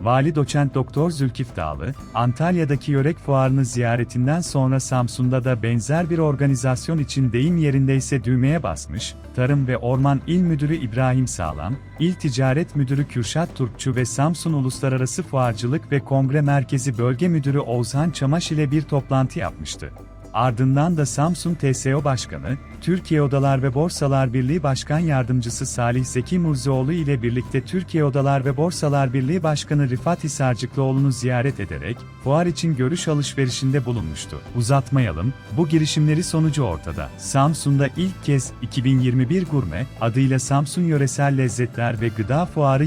Vali Doçent Doktor Zülkif Dağlı, Antalya'daki Yörek Fuarı'nı ziyaretinden sonra Samsun'da da benzer bir organizasyon için deyim yerindeyse düğmeye basmış, Tarım ve Orman İl Müdürü İbrahim Sağlam, İl Ticaret Müdürü Kürşat Turkçu ve Samsun Uluslararası Fuarcılık ve Kongre Merkezi Bölge Müdürü Oğuzhan Çamaş ile bir toplantı yapmıştı. Ardından da Samsun TSO Başkanı, Türkiye Odalar ve Borsalar Birliği Başkan Yardımcısı Salih Zeki Murzioğlu ile birlikte Türkiye Odalar ve Borsalar Birliği Başkanı Rifat Hisarcıklıoğlu'nu ziyaret ederek, fuar için görüş alışverişinde bulunmuştu. Uzatmayalım, bu girişimleri sonucu ortada. Samsun'da ilk kez 2021 Gurme, adıyla Samsun Yöresel Lezzetler ve Gıda Fuarı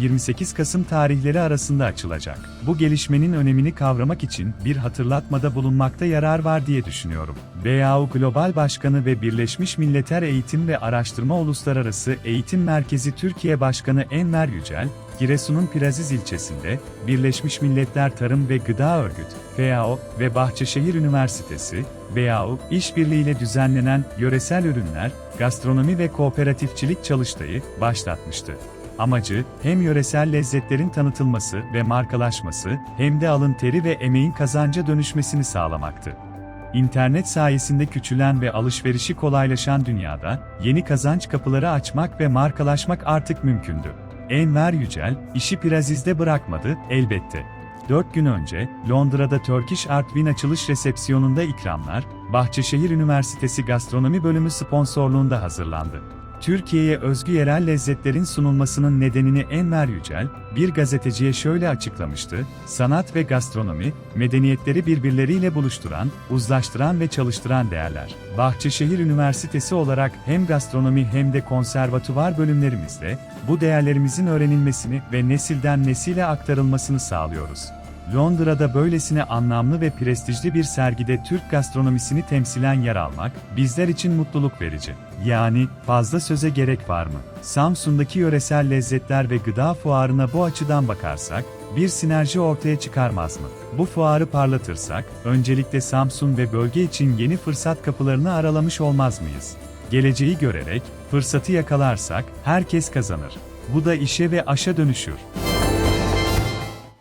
23-28 Kasım tarihleri arasında açılacak. Bu gelişmenin önemini kavramak için bir hatırlatmada bulunmakta yarar var diye düşünüyorum. WHO Global Başkanı ve Birleşmiş Milletler Eğitim ve Araştırma Uluslararası Eğitim Merkezi Türkiye Başkanı Enver Yücel, Giresun'un Piraziz ilçesinde, Birleşmiş Milletler Tarım ve Gıda Örgüt, FAO ve Bahçeşehir Üniversitesi, BAO, işbirliğiyle düzenlenen yöresel ürünler, gastronomi ve kooperatifçilik çalıştayı başlatmıştı. Amacı, hem yöresel lezzetlerin tanıtılması ve markalaşması, hem de alın teri ve emeğin kazanca dönüşmesini sağlamaktı. İnternet sayesinde küçülen ve alışverişi kolaylaşan dünyada, yeni kazanç kapıları açmak ve markalaşmak artık mümkündü. Enver Yücel, işi Piraziz'de bırakmadı, elbette. 4 gün önce, Londra'da Turkish Art Wine açılış resepsiyonunda ikramlar, Bahçeşehir Üniversitesi Gastronomi Bölümü sponsorluğunda hazırlandı. Türkiye'ye özgü yerel lezzetlerin sunulmasının nedenini Enver Yücel, bir gazeteciye şöyle açıklamıştı, sanat ve gastronomi, medeniyetleri birbirleriyle buluşturan, uzlaştıran ve çalıştıran değerler. Bahçeşehir Üniversitesi olarak hem gastronomi hem de konservatuvar bölümlerimizde, bu değerlerimizin öğrenilmesini ve nesilden nesile aktarılmasını sağlıyoruz. Londra'da böylesine anlamlı ve prestijli bir sergide Türk gastronomisini temsilen yer almak, bizler için mutluluk verici. Yani, fazla söze gerek var mı? Samsun'daki yöresel lezzetler ve gıda fuarına bu açıdan bakarsak, bir sinerji ortaya çıkarmaz mı? Bu fuarı parlatırsak, öncelikle Samsun ve bölge için yeni fırsat kapılarını aralamış olmaz mıyız? Geleceği görerek, fırsatı yakalarsak, herkes kazanır. Bu da işe ve aşa dönüşür.